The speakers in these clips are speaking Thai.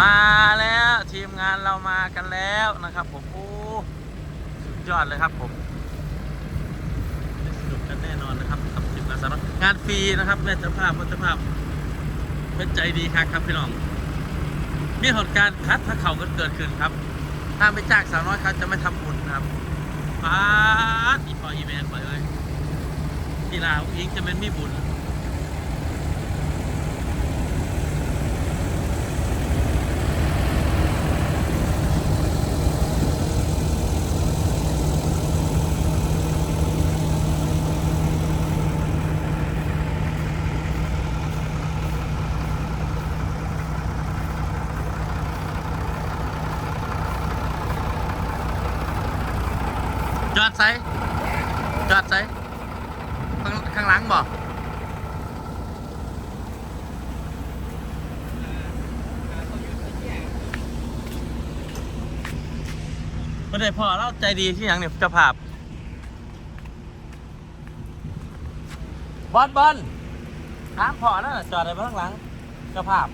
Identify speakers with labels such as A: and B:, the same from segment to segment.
A: มาแล้วทีมงานเรามากันแล้วนะครับ ผมโอ้สุดยอดเลยครับผมสนุกกันแน่นอนนะครับกับทีมงานสารบงานฟรีนะครับแม่เจ้าภาพแม่เจ้าภาพเป็นใจดีครับครับพี่น้อง มีเหตุการณ์คัดพระเขากันเกิดขึ้นครับ ถ้าไม่จ้างสาวน้อยเขาจะไม่ทำบุญครับป้าอีพออีเมนไปเลยกีฬาอุ้งอิงจะเป็นมีบุญ จอดใส่จอดใส่ข้างข้างหลังบอกไม่ได้พอเราใจดีที่ยังเนี่ยเจะภาพบอลบอลถามพอนะจอดอะไรมาข้างหลังเจ้าภาพ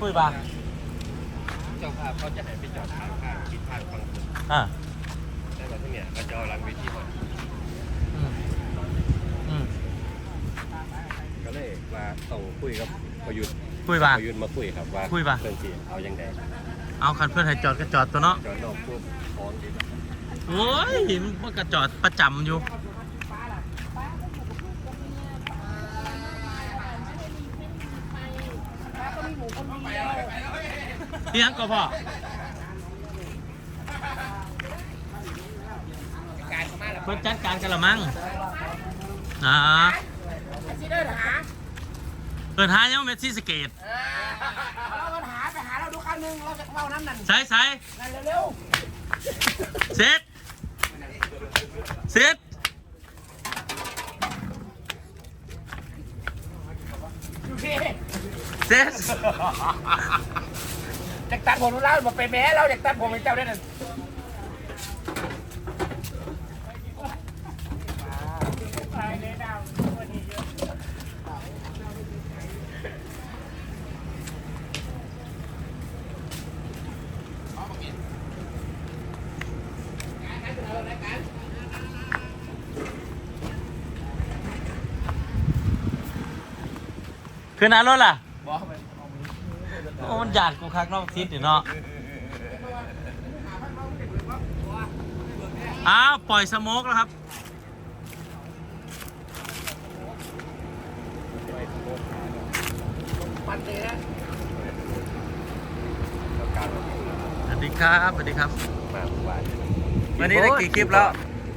A: คุยบ้าง
B: เจ้าภาพเขาจะให้ไปจอดทางข้างคิดทางฝั่งคุณ
A: อ่า
B: แต่ว่าที่เนี่ยก็จะเอาหลังเวทีมา
A: อืมอืม
B: ก็เลยว่าต้องคุยกับประยุทธ์
A: คุยบ้าง
B: ประยุทธ์มาคุยครับว่า
A: คุยป่ะ
B: เรื่องที่เอายังไง
A: เอาคันเพื่อนให้จอดก็จอดตัวเนาะ
B: จอดนอกพวกของที่
A: โอ้ยมันก็จอดประจำอยู่เลี้ยงก็พอ เพิ่นจัดการกันละมั้งอ่า
C: สิเดินหา
A: เปิดหายังไม่เป็นซีสะเกต
C: เราก็หาไปหาเราดูครั้งหนึงเราจะเข้าน้ำนั่น
A: ใส่ใส่
C: นั่นเร็ว
A: เสร็จเสร็จ
C: ๆอยู่ที่
A: เสร็จ
C: จากตัดผมรู้แล้วมาเป็นแม่เราจากตัดผมเป็นเจ้าได้นั่นไปเลยดาววันนี้เยอะ
A: คืนนั้นรถล่ะ
C: บอกไป
A: โอ้มันหยาดกูคักเนอกทิศนี่เนาะอ้าวปล่อยสโมกแล้วครับ
C: มันเลยนะ
B: แล้วการมา
A: สวัสดีครับสวัสดีครับ
B: มาเมื่อวาน
A: วันนี้ได้กี่คลิปแล้ว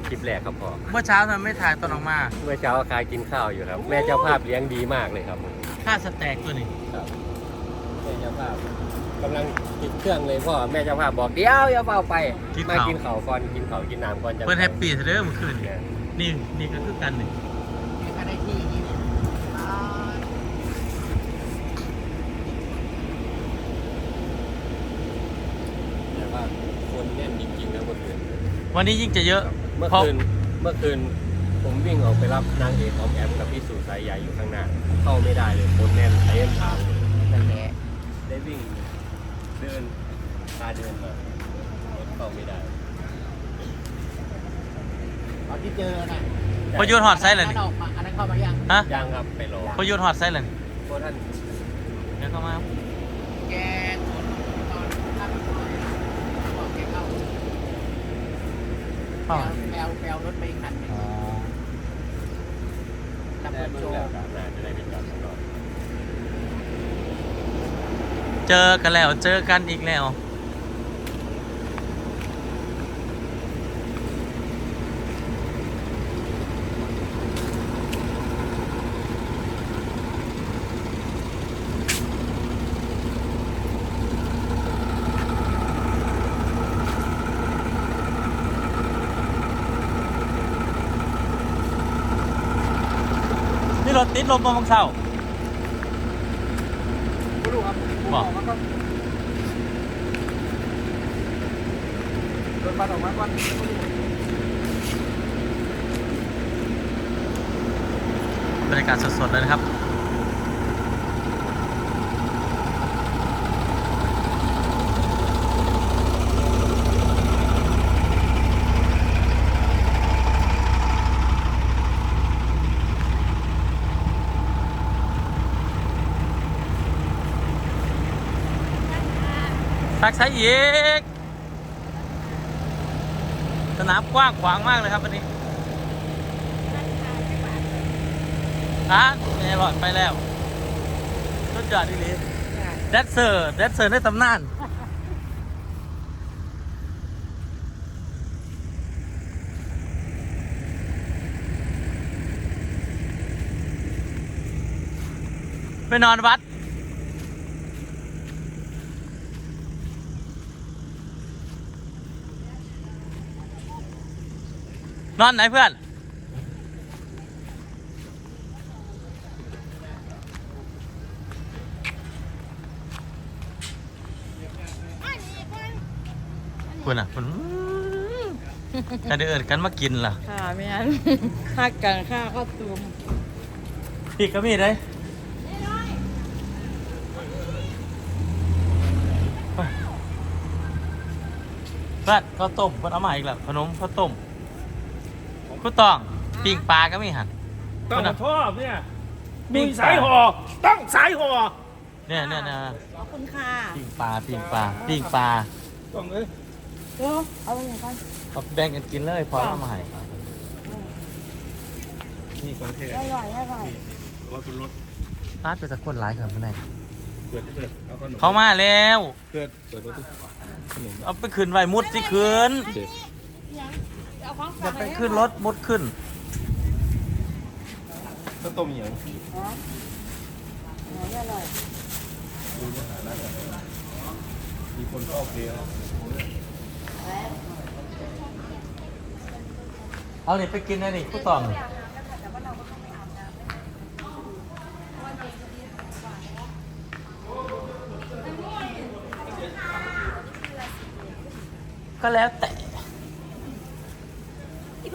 B: คลิปแรกครับพ่อ
A: เมื่อเช้าทำไมไม่ถ่ายตอนออกมา
B: เมื่อเช้าคายกินข้าวอยู่ครับ แม่เจ้าภาพเลี้ยงดีมากเลยครับ
A: ค่าสแต็กตัวนี้
B: ครับแม่เจ้าภาพกำลังติดเครื่องเลยพ่อแม่เจ้าภาพบอกเดี๋ยวอย่าเฝ้าไปมากินข้าวก่อนกินข้าวกินน้ำก่อนจะ
A: เพื่อนแฮปปี้เด้อเมื่อคืน
B: เนี่ย
A: นี่นี่ก็คือกันนี่
C: ก็ได้ที่นี่อ่า
B: แต่ว่าคนแน่นจริงๆนะเมื่อคืน
A: วันนี้ยิ่งจะเยอะ
B: เมื่อ
A: เพราะ
B: คืน เมื่อคืน ผมวิ่งออกไปรับนางเอกออมแอมกับพี่สุสายใหญ่อยู่ข้างหน้า เข้าไม่ได้เลยคนแน่นเต็มทางเลย
C: นั่นแหละ
B: ได้วิ่งเดินพาเดินมารถเข้าไม่ได้
C: ตอนที่เจอน่ะ
A: พอยุดฮอดไซส์เลย
C: อัน
A: นี่
C: นั้นออกมาอันนั้นเข้ามายัง
A: ฮะ
B: ยังครับไปรอ
A: พอยุดฮอดไซส์เลยนี่
B: เพราะท่าน
A: เดี๋ยวเข้ามา
C: แกตอนตอนถ้าไม่พอบอกแกเข้า
A: เข้า
C: แปลวแปลวรถไปอีกคันหนึ่ง
A: อ๋อ
C: ดับ
B: ได้
C: เจ
B: อกั
A: นแล้ว เจอกันอีกแล้ว รถติดลมมาบังเศร้า
C: ไม่รู้ครับ
A: บอก
C: มันก็รถบัสออกมาก่อน
A: บรรยากาศสดๆเลยนะครับ ตักใช้อีก สนามกว้างขวางมากเลยครับวันนี้ฮะแม่หลอดไปแล้วสุดยอดดีเลยแดดเซอร์แดดเซอร์ในตำนานไปนอนวัด นอนไหนเพื่อน คุณอะคุณกันเดินกันมากินล่ะ
D: ค่ะไม่งั้นหักกันค่าก็ตูม
A: พี่ก็มีเลยไปเพื่อนข้าวต้มเพื่อนเอามาอีกแล้วขนมข้าวต้ม ข้าวตองปิ้งปลาก็มีหัน
E: ต้องชอบเนี่ยมีสายห่อต้องสายห่อ
A: เนี่ยเนี่ยเนี่ย
D: ขอบคุณค่ะ
A: ปิ้งปลาปิ้งปลาปิ้งปลา
E: ต้องเอ้ย
D: เดี๋ยวเอาไปไหนก่อน
A: เอาแบ่งกันกินเลยพอเอามาให้
E: นี่ของเท
D: อร่อยอร่อย
E: รถรถ
A: ร้านเป็นสักคนหลายครับเมื่อไหร่
E: เปิดเปิดเอาขนม
A: เขามาแล้ว
E: เปิดเปิดรถขนม
A: เอาไปขึ้นไว้มุดสิขึ้น
E: เด็ด
D: เอาของ
A: จะไปขึ้นรถมุดขึ้น
E: ข้าวต้มเหนียว
D: อร่อย
E: มีคนก็โอเคแล้ว
A: เอาเนี่ยไปกินนะนี่ผู้ตองก็แล้วแต่
F: พี่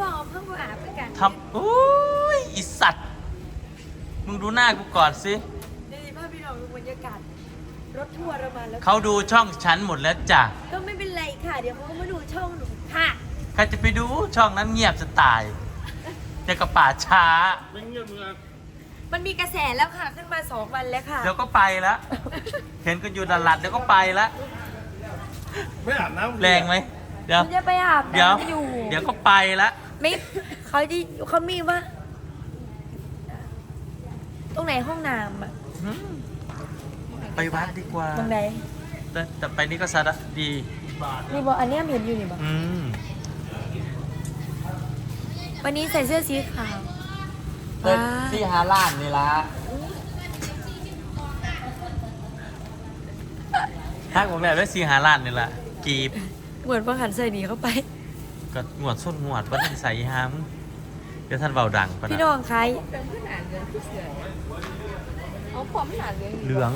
F: บอกเอาเพิ่งมาอาบด้วยกัน
A: ทำอุ้ยอีสัตว์ มึงดูหน้ากูก่อนสิ
F: ดีมากพี่น้องดูบรรยากาศรถทัวร์เรามาแล้ว
A: เขาดูช่องฉันหมดแล้วจ้ะ
F: ก็ไม่เป็นไรค่ะ เดี๋ยวเขาก็มาดูช่องหนูค่ะ
A: ใครจะไปดูช่องนั้นเงียบจะตายเดี๋ยวกับป่าช้า
E: ไม่เงียบเมือง
F: มันมีกระแสแล้วค่ะ ขึ้นมาสองวันแล้วค่ะ
A: เดี๋ยวก็ไปแล้วเห็นกันอยู่ดันลัดเดี๋ยวก็ไปแล้ว
E: ไม่อาบน้ำ
A: แรงไหมเดี๋ยว
F: มันจะไปอาบ
A: เดี๋ยว
F: น้ำอยู่
A: เดี๋ยวก็ไปแล้ว
F: ไม่เขาที่เขามีว่า ตรงไหนห้องน้ำอะ
A: อืมไปวัดดีกว่า
F: ตรงไหน
A: แต่แต่ไปนี่ก็สะดะดี
F: นี่บอกอันเนี้ยเห็นอยู่นี่บอก
A: อืม
F: วันนี้ใส่เสื้อสีขาว
A: เดินที่ฮาล้านนี่ละฮักผมแบบได้ซีฮาล้านนี่ละกีบ
F: เหมือนว่าหันใส่หนีเข้าไป
A: ก็งวดส้นงวดว่าได้ใส่ฮามเดี๋ยวท่านเบาดังปะ
F: พี่
A: นะ
F: น้องคะ
D: เอาความหนาเรื่อง
A: เหลือง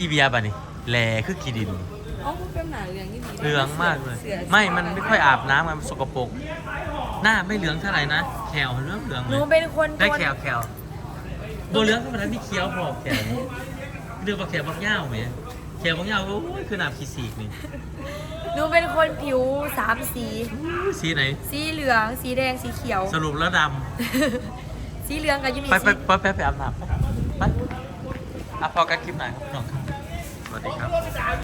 A: อีเบียบะนี่แลคือกีดิน
D: เอาเป็นหนาเรื่องนี่ดี
A: เหลืองมากเลย ไม่มันไม่ค่อยอาบน้ำมันสกปรกหน้าไม่เหลืองเท่าไหร่นะแขวเหลืองเหลือง
F: ห
A: เล
F: นู
A: ย
F: เป็นคน
A: ได้
F: โดน
A: แขวแขวบัวเหลืองธรรมดามีเคี้ยวพอแขวเดือบาแขวบักย่าวไหม แขวบักย่าวโอ้ยคือหนาขีสีกนี่
F: หนูเป็นคนผิวสามสี
A: สีไหน
F: สีเหลือง สีแดง สีเขียว
A: สรุปแล้วด
F: สีเหลืองกับยูนิำ
A: ไปไป
F: สี
A: ไปไปไปอาบน้ำไปไปอะพอกันคลิปไหนอยครับน้องครับ